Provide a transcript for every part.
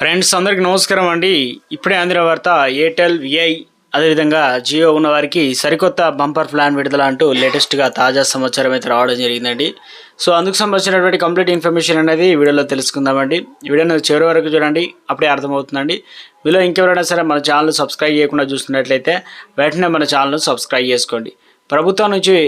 Friends అందరికీ నమస్కారం అండి. ఇప్పుడే అందిన వార్త ఎయిర్టెల్ విఐ అదేవిధంగా జియో ఉన్న వారికి సరికొత్త బంపర్ ప్లాన్ విడుదల అంటూ లేటెస్ట్గా తాజా సమాచారం అయితే రావడం జరిగిందండి. సో అందుకు సంబంధించినటువంటి కంప్లీట్ ఇన్ఫర్మేషన్ అనేది వీడియోలో తెలుసుకుందామండి. ఈ వీడియోని చివరి వరకు చూడండి అప్పుడే అర్థమవుతుందండి. మీలో ఇంకెవరైనా సరే మన ఛానల్ సబ్స్క్రైబ్ చేయకుండా చూస్తున్నట్లయితే వెంటనే మన ఛానల్ సబ్స్క్రైబ్ చేసుకోండి. ప్రభుత్వం నుంచి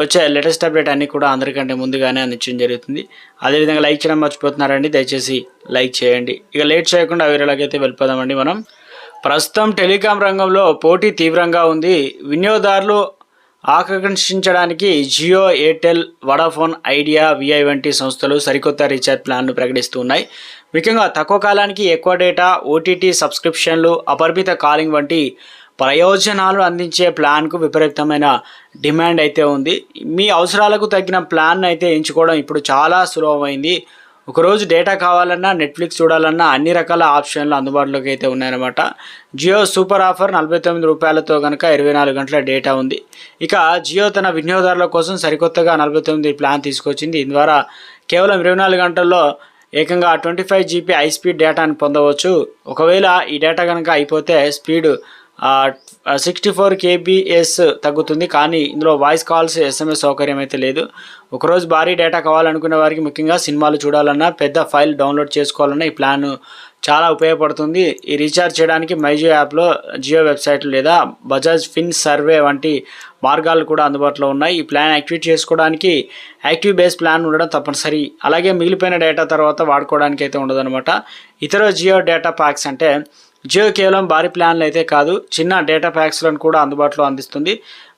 వచ్చే లేటెస్ట్ అప్డేట్ అన్నీ కూడా అందరికంటే ముందుగానే అందించడం జరుగుతుంది. అదేవిధంగా లైక్ చేయడం మర్చిపోతున్నారండి దయచేసి లైక్ చేయండి. ఇక లేట్ చేయకుండా వీరిలోకైతే వెళ్ళిపోదామండి మనం. ప్రస్తుతం టెలికాం రంగంలో పోటీ తీవ్రంగా ఉంది. వినియోగదారులు ఆకర్షించడానికి Jio Airtel Vodafone Idea Vi వంటి సంస్థలు సరికొత్త రీఛార్జ్ ప్లాన్ను ప్రకటిస్తూ ఉన్నాయి. ముఖ్యంగా తక్కువ కాలానికి ఎక్కువ డేటా ఓటీటీ సబ్స్క్రిప్షన్లు అపరిమిత కాలింగ్ వంటి ప్రయోజనాలు అందించే ప్లాన్కు విపరీతమైన డిమాండ్ అయితే ఉంది. మీ అవసరాలకు తగిన ప్లాన్ అయితే ఎంచుకోవడం ఇప్పుడు చాలా సులభమైంది. ఒకరోజు డేటా కావాలన్నా నెట్ఫ్లిక్స్ చూడాలన్నా అన్ని రకాల ఆప్షన్లు అందుబాటులోకి అయితే ఉన్నాయన్నమాట. జియో సూపర్ ఆఫర్ నలభై తొమ్మిది రూపాయలతో కనుక ఇరవై నాలుగు గంటల డేటా ఉంది. ఇక జియో తన వినియోగదారుల కోసం సరికొత్తగా నలభై తొమ్మిది ప్లాన్ తీసుకొచ్చింది. దీని ద్వారా కేవలం ఇరవై నాలుగు గంటల్లో ఏకంగా twenty five GB high speed డేటాను పొందవచ్చు. ఒకవేళ ఈ డేటా కనుక అయిపోతే స్పీడ్ సిక్స్టీ ఫోర్ కేబీఎస్ తగ్గుతుంది కానీ ఇందులో వాయిస్ కాల్స్ ఎస్ఎంఎస్ సౌకర్యం అయితే లేదు. ఒకరోజు భారీ డేటా కావాలనుకునే వారికి ముఖ్యంగా సినిమాలు చూడాలన్నా పెద్ద ఫైల్ డౌన్లోడ్ చేసుకోవాలన్నా ఈ ప్లాన్ చాలా ఉపయోగపడుతుంది. ఈ రీఛార్జ్ చేయడానికి మైజియో యాప్లో జియో వెబ్సైట్ లేదా బజాజ్ ఫిన్ సర్వే వంటి మార్గాలు కూడా అందుబాటులో ఉన్నాయి. ఈ ప్లాన్ యాక్టివేట్ చేసుకోవడానికి యాక్టివ్ బేస్ ప్లాన్ ఉండడం తప్పనిసరి. అలాగే మిగిలిపోయిన డేటా తర్వాత వాడుకోవడానికి అయితే ఉండదన్నమాట. ఇతర జియో డేటా ప్యాక్స్ అంటే జియో కేవలం భారీ ప్లాన్లు అయితే కాదు చిన్న డేటా ప్యాక్స్లను కూడా అందుబాటులో అందిస్తుంది.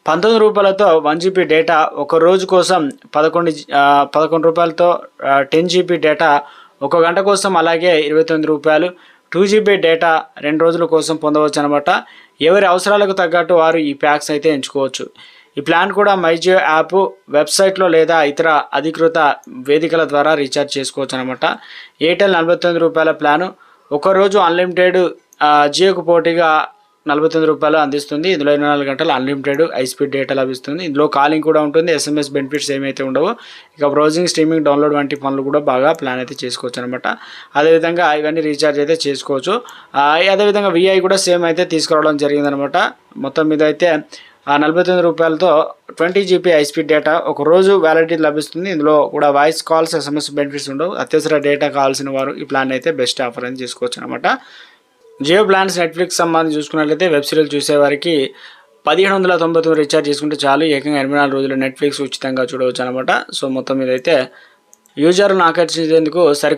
పంతొమ్మిది రూపాయలతో వన్ జీబీ డేటా ఒక రోజు కోసం పదకొండు పదకొండు రూపాయలతో టెన్ జీబీ డేటా ఒక గంట కోసం అలాగే ఇరవై తొమ్మిది రూపాయలు. టూ జీబీ డేటా రెండు రోజుల కోసం పొందవచ్చు అనమాట ఎవరి అవసరాలకు తగ్గట్టు వారు ఈ ప్యాక్స్ అయితే ఎంచుకోవచ్చు. ఈ ప్లాన్ కూడా మైజియో యాప్ వెబ్సైట్లో లేదా ఇతర అధికృత వేదికల ద్వారా రీఛార్జ్ చేసుకోవచ్చు అనమాట ఎయిర్టెల్ నలభై తొమ్మిది రూపాయల ప్లాను. ఒకరోజు అన్లిమిటెడ్ జియోకు పోటీగా నలభై తొమ్మిది రూపాయలు అందిస్తుంది. ఇందులో ఇరవై నాలుగు గంటలు అన్లిమిటెడ్ హైస్పీడ్ డేటా లభిస్తుంది. ఇందులో కాలింగ్ కూడా ఉంటుంది. ఎస్ఎంఎస్ బెనిఫిట్స్ ఏమైతే ఉండవు ఇక బ్రౌజింగ్ స్ట్రీమింగ్ డౌన్లోడ్ వంటి పనులు కూడా బాగా ప్లాన్ అయితే చేసుకోవచ్చు అనమాట అదేవిధంగా ఇవన్నీ రీఛార్జ్ అయితే చేసుకోవచ్చు. అదేవిధంగా విఐ కూడా సేమ్ అయితే తీసుకురావడం జరిగిందనమాట మొత్తం మీద అయితే ఆ నలభై తొమ్మిది రూపాయలతో ట్వంటీ జీబీ హైస్పీడ్ డేటా ఒక రోజు వ్యాలిడిటీ లభిస్తుంది. ఇందులో కూడా వాయిస్ కాల్స్ ఎస్ఎంఎస్ బెనిఫిట్స్ ఉండవు. అత్యవసర డేటా కావాల్సిన వారు ఈ ప్లాన్ అయితే బెస్ట్ ఆఫర్ అని చేసుకోవచ్చు అనమాట జియో ప్లాన్స్ నెట్ఫ్లిక్స్ సంబంధించి చూసుకున్నట్లయితే వెబ్ సిరీస్ చూసేవారికి పదిహేను వందల తొంభై తొమ్మిది రీఛార్జ్ చేసుకుంటే చాలు. ఏకంగా ఎనభై నాలుగు రోజులు నెట్ఫ్లిక్స్ ఉచితంగా చూడవచ్చు అనమాట సో మొత్తం మీద అయితే యూజర్లను ఆకర్షించేందుకు సరి